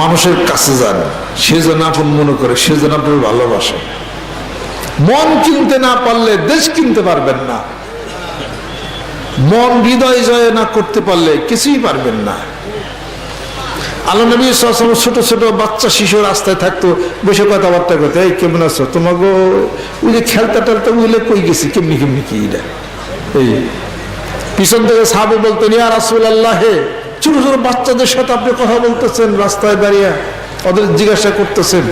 মানুষের কাছে যান। সে যেন আপন মনে করে, সে যেন আপনার ভালোবাসে। মন কিনতে না পারলে দেশ কিনতে পারবেন না। মন হৃদয় জয় না করতে পারলে কিছুই পারবেন না। আলো নবী সবসময় ছোট ছোট বাচ্চা শিশু রাস্তায় থাকতো, বসে কথাবার্তা করতে, এই, কেমন আছো? তোমাকে ওই যে খেলতে টেলতে বুঝলে কই গেছি? কেমনি কেমনি, কি এই, পিছন থেকে সাহাবে বলতেন, ইয়া রাসুল আল্লাহে ছোট ছোট বাচ্চাদের সাথে আপনি কথা বলতেছেন, রাস্তায় দাঁড়িয়ে ওদের জিজ্ঞাসা করতেছেন।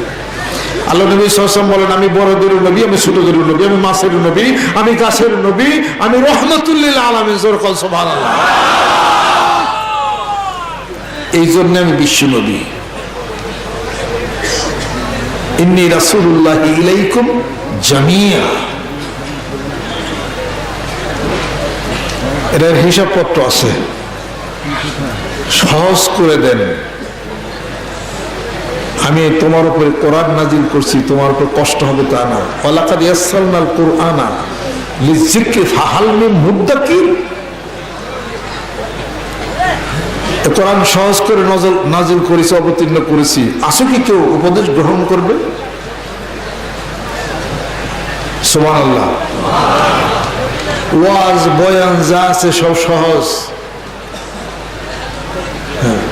আল্লাহ নবী সাল্লাম বলেন, আমি বড়দের নবী, আমি ছোটদের নবী, আমি মাসের নবী, আমি গাছের নবী, আমি রহমতুল্লিল আলমিন। জোর কল সুবহানাল্লাহ। এই জন্য আমি বিশ্ব নবী। ইন্নি রাসূলুল্লাহ ইলাইকুম জামিয়া। এটার হিসাবপত্র আছে। সহজ করে দেন। আমি তোমার উপরে কোরআন নাজিল করছি, তোমার উপর কষ্ট হবে তা না। ওয়ালাকাদ ইয়াসসালনাল কুরআনা লিযিকরি ফাহাল মিন মুদ্দাকির এ কোরআন সহজ করে নজর নাজিল করেছি, অবতীর্ণ করেছি। আসো কি কেউ উপদেশ গ্রহণ করবে? সুবহানাল্লাহ। ওয়াজ, বয়ান যা আছে সব সহজ হ্যাঁ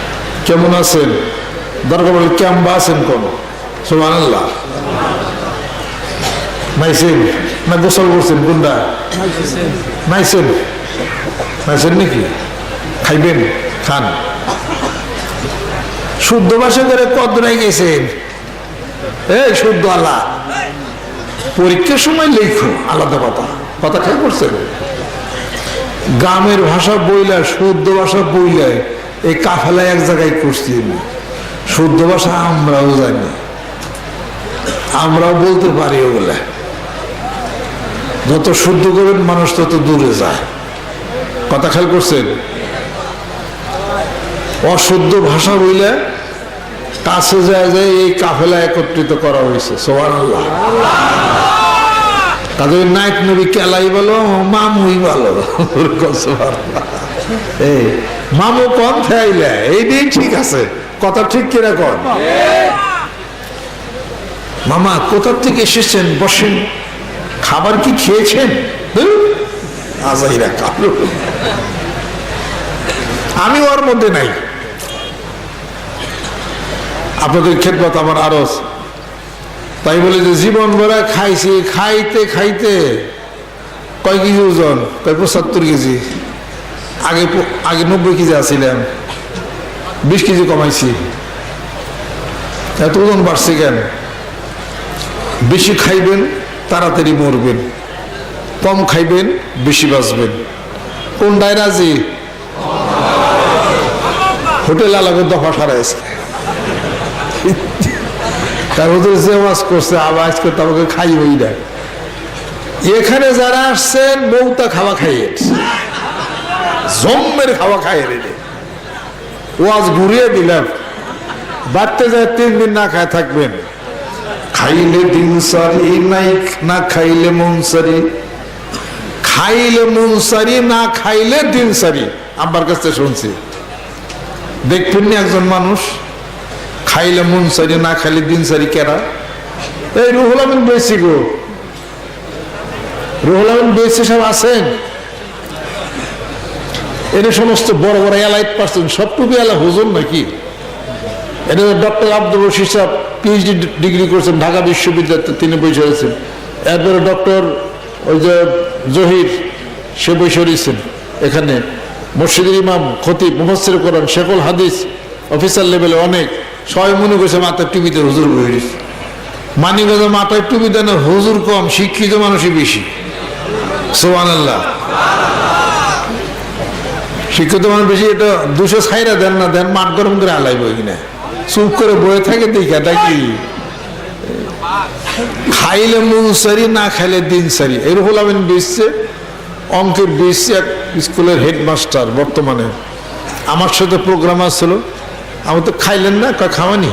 কেমন আছেন? দরকার বলে কেমন আছেন কোন? সোমান আল্লাহ নাইছেন না গোসল করছেন কোনটা? নাইছেন নাইছেন নাকি? খাইবেন? খান। শুদ্ধ ভাষা করে কদ্রাই গেছেন। এই শুদ্ধ আল্লাহ। পরীক্ষার সময় লেখো, আলাদা কথা। কথা খেয়াল করছেন গ্রামের ভাষা বইলা, শুদ্ধ ভাষা বইলা এই কাফেলা এক জায়গায় করছি আমি। শুদ্ধ ভাষা আমরাও জানি। আমরাও বলতে পারি ওগুলা। যত শুদ্ধ করবেন মানুষ তত দূরে যায়। কথা খেয়াল করছেন? অশুদ্ধ ভাষা বইলে কাছে যায় যে এই কাফেলা একত্রিত করা হয়েছে সোহান আল্লাহ তাদের নায়ক নবী কেলাই বলো, মামুই বলো। সুবহানাল্লাহ। মামু কম ফেয়াইলে এই ঠিক আছে। কথা ঠিক মামা কোথার থেকে এসেছেন? বসেন। খাবার কি খেয়েছেন? আমি ওর মধ্যে নাই। আপনাদের খেদমত আমার আরস তাই বলে যে জীবন ভরা খাইছি, খাইতে খাইতে, কয় কেজি ওজন? কয় পঁচাত্তর কেজি? আগে আগে নব্বই কেজি আছিলাম, বিশ কেজি কমাইছি। এত ওজন বাড়ছে কেন? বেশি খাইবেন, তাড়াতাড়ি মরবেন। কম খাইবেন, বেশি বাঁচবেন। কোন ডায়রাজি হোটেল আলাদা দফা সারাইছে। তার ওদের যে ওয়াজ করছে আওয়াজ করতে আমাকে খাই হই না। এখানে যারা আসছেন বউতা খাওয়া খাইয়ে জম্মের খাওয়া খাইয়ে রে ওয়াজ ঘুরিয়ে দিলাম। বাড়তে যায় তিন দিন না খায় থাকবেন। খাইলে দিন সারি, নাই না খাইলে মন সারি। খাইলে মন সারি, না খাইলে দিন সারি। আব্বার কাছ শুনছি। দেখবেন একজন মানুষ, খাইলে মন সারি, না খাইলে দিন সারি কেরা? এই রুহুল আমিন বেশি গো। রুহুল আমিন বেশি সব আছেন? এর সমস্ত বড় বড় এলাইট পার্সন সবটুকু এলা হুজুর নাকি? এটা ডক্টর আব্দুল রশিদ সাহেব পিএইচডি ডিগ্রি করেছেন, ঢাকা বিশ্ববিদ্যালয়তে তিনি বসে রয়েছেন। এরপরে ডক্টর ওই যে জহির, সে বসে রয়েছেন এখানে। মসজিদের ইমাম, খতিব, মুফাসসির কোরআন, শেখুল হাদিস, অফিসার লেভেলে অনেক। সবাই মনে করছে মাথার টুপিতে হুজুর বসে রয়েছে। মানিগঞ্জে মাথায় টুপি দেন হুজুর কম, শিক্ষিত মানুষই বেশি। সোহান আল্লাহ শিক্ষিত মানুষ বেশি এটা দুশো ছাইরা দেন না, দেন মাঠ গরম করে আলাই বই কিনা চুপ করে বয়ে থাকে দেখা কি? খাইলে মন সারি, না খাইলে দিন সারি। এরকম আমিন বেসছে অঙ্কের বেসছে এক স্কুলের হেডমাস্টার বর্তমানে। আমার সাথে প্রোগ্রাম আসছিল আমি তো খাইলেন না, কয় খাওয়ানি?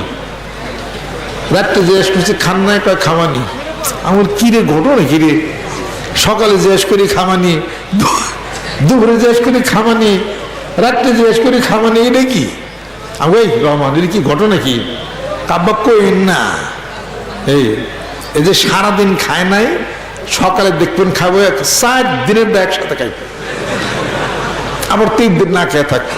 রাত্রে জিজ্ঞেস করছি, খান না কয় খাওয়ানি? আমার কিরে ঘটনা কিরে সকালে জিজ্ঞেস করি দু- দুপুরে জিজ্ঞেস করি, খামানি? রাত্রে জিজ্ঞেস করি, খামানি এটা কি? আমি রহমান এর কি ঘটনা কি? কাব্বা কই, না। এই এই যে সারাদিন খায় নাই, সকালে দেখবেন খাব, এক চার দিনের দা একসাথে খাই। আবার তিন দিন না খেয়ে থাকবে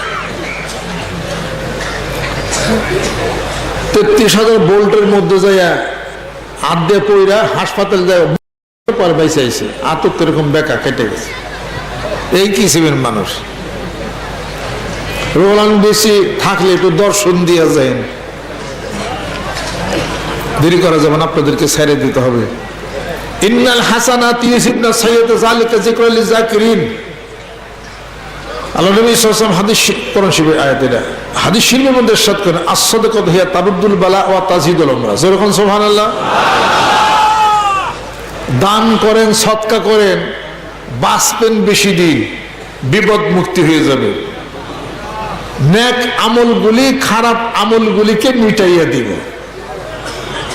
তেত্রিশ হাজার বোল্টের মধ্যে যাইয়া দিয়ে পইরা হাসপাতাল যায় পরে বাইসে আইসে আতক এরকম বেকা কেটে গেছে। এই কিসিমের মানুষ? রোলান বেশি থাকলে একটু দর্শন দিয়া যায় দেরি করা যাবে না, আপনাদেরকে ছেড়ে দিতে হবে। ইন্নাল আল্লাহ নবী হাদিস কোরআন হাদিস মধ্যে হিয়া বালা তাজিদুল যেরকম দান করেন, সৎকা করেন। বাঁচবেন বেশি দিন, বিপদ মুক্তি হয়ে যাবে। নেক আমলগুলি খারাপ আমলগুলিকে মিটাইয়া দিব।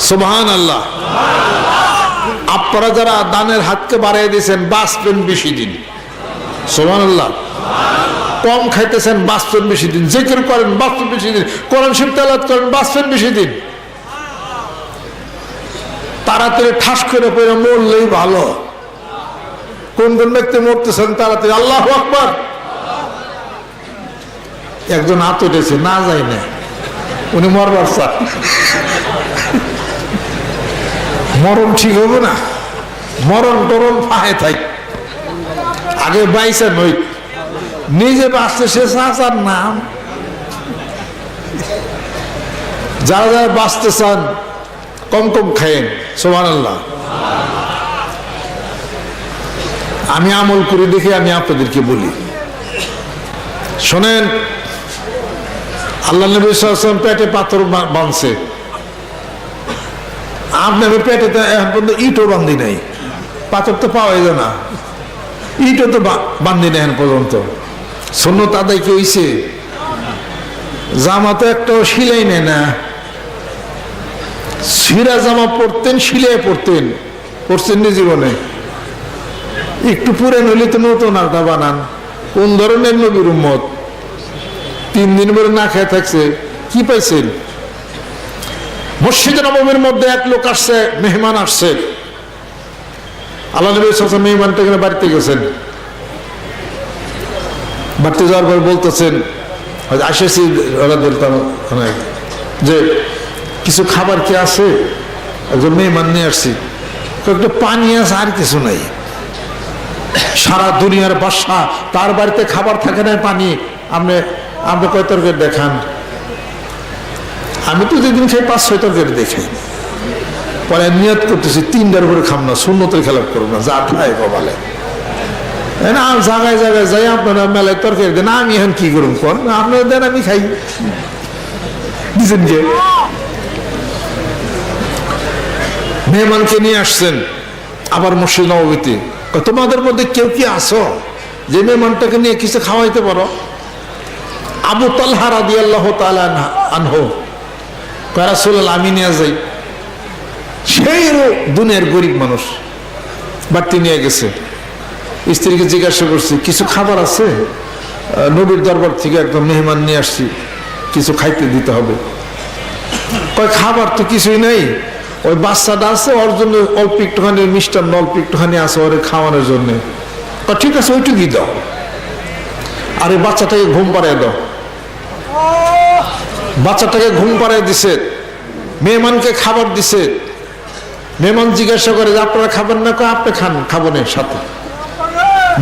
সুবহান আল্লাহ আপনারা যারা দানের হাতকে বাড়াই দিয়েছেন বাঁচবেন বেশি দিন। সুবহান আল্লাহ কম খাইতেছেন বাঁচবেন বেশি দিন। জেকের করেন বাঁচবেন বেশি দিন। কোরআন শিব তেলাত করেন বাঁচবেন বেশি দিন। তাড়াতাড়ি ঠাস করে পড়ে মরলেই ভালো। কোন কোন ব্যক্তি মরতেছেন তাড়াতাড়ি আল্লাহ আকবর। একজন হাত উঠেছে, না যায় না। উনি মরবার চান। মরণ ঠিক হবে না। মরণ টরণ ফাহে থাই আগে বাইসে নই। নিজে বাঁচতে সে চাচার নাম। যারা যারা বাঁচতে চান, কম কম খায়েন সোমান আল্লাহ আমি আমল করে দেখে আমি আপনাদেরকে বলি। শোনেন, আল্লাহ নবী পেটে পাথর বাঁধছে। আপনার পেটে তো এখন পর্যন্ত ইটও বান্ধি নাই। পাথর তো পাওয়া যায় না। ইটও তো বান্ধি নাই এখন পর্যন্ত। শূন্য তাদাই কি হইছে? জামা তো একটাও সিলাই নেয় না। সিরা জামা পরতেন সিলাই পরতেন। পরছেন জীবনে। একটু পুরে নইলে তো নতুন আলটা বানান। কোন ধরনের নবীর উম্মত? তিন দিন ধরে না খেয়ে থাকছে, কি পাইছেন? মসজিদ নবমীর মধ্যে এক লোক আসছে, মেহমান আসছে। আল্লাহ নবী সাথে মেহমানটা এখানে বাড়িতে গেছেন। বাড়িতে যাওয়ার পর বলতেছেন আসেছি যে, কিছু খাবার কি আছে? একজন মেহমান নিয়ে আসছি। একটু পানি আছে, আর কিছু নাই। সারা দুনিয়ার বাসা, তার বাড়িতে খাবার থাকে না পানি। আপনি আপনি কয় তরকারি দেখান? আমি তো যেদিন খাই পাঁচ ছয় তরকারি দেখি। পরে নিয়ত করতেছি, তিনটার উপরে খাম না শূন্যতের খেলাপ করব না, যা খায় কবালে জায়গায় জায়গায় যাই, আপনারা মেলায় তরকারি দেন আমি এখন কি করুন কর আপনারা দেন, আমি খাই। দিচ্ছেন যে মেহমানকে নিয়ে আসছেন, আবার মসজিদ নবীতে তোমাদের মধ্যে কেউ কি আসো যে মেহমানটাকে নিয়ে কিছু খাওয়াইতে পারো? আবু তালহা রাদি আল্লাহ আনহ কয়ারাসুল আমি নিয়ে যাই। সেই দুনিয়ার গরিব মানুষ বাড়তি নিয়ে গেছে। স্ত্রীকে জিজ্ঞাসা করছি, কিছু খাবার আছে? নবীর দরবার থেকে একদম মেহমান নিয়ে আসছি, কিছু খাইতে দিতে হবে। কয়, খাবার তো কিছুই নেই। ওই বাচ্চাটা আছে, ওর জন্য অল্প একটুখানি মিষ্টান্ন, অল্প একটুখানি আছে ওরে খাওয়ানোর জন্য। কয় ঠিক আছে, ওইটুকুই দাও। আর এই বাচ্চাটাকে ঘুম পাড়িয়ে দাও। বাচ্চাটাকে ঘুম পাড়িয়ে দিছে, মেহমানকে খাবার দিছে। মেহমান জিজ্ঞাসা করে যে, আপনারা খাবেন না? আপনি খান, খাব না সাথে।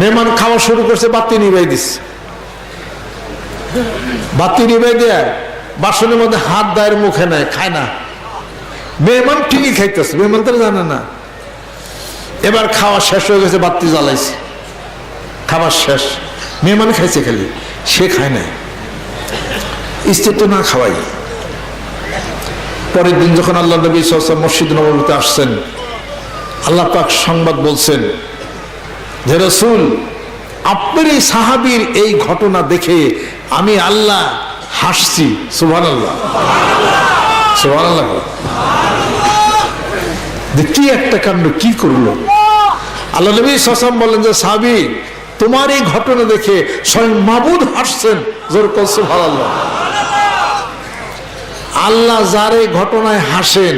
মেহমান খাওয়া শুরু করছে, বাতি নিবাই দিচ্ছে বাতি নিবাই দেয় বাসনের মধ্যে হাত দায়ের মুখে নেয়, খায় না। মেহমান ঠিকই খাইতেছে মেহমান তো জানে না। এবার খাওয়া শেষ হয়ে গেছে, বাতি জ্বালাইছে। খাবার শেষ। মেহমান খাইছে খালি, সে খায় না স্ত্রী তো না খাওয়াই। পরের দিন যখন আল্লাহ নবী সাল্লাল্লাহু মসজিদ নবমীতে আসছেন, আল্লাহ পাক সংবাদ বলছেন যে, রসুল, আপনার এই সাহাবীর এই ঘটনা দেখে আমি আল্লাহ হাসছি। সুভান আল্লাহ সুভান আল্লাহ যে কি একটা কাণ্ড, কি করল? আল্লাহ নবী সাসাম বলেন যে, সাহাবি, তোমার এই ঘটনা দেখে স্বয়ং মাবুদ হাসছেন। জোর সুভান আল্লাহ আল্লাহ যার এই ঘটনায় হাসেন,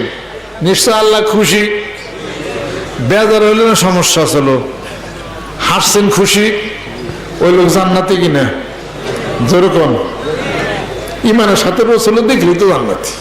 নিশ্চয় আল্লাহ খুশি। বেজার হইলে না সমস্যা ছিল হাসছেন খুশি, ওই লোক জান্নাতি কিনা? যেরকম ইমানের সাথে রসুল দেখলি তো জান্নাতি।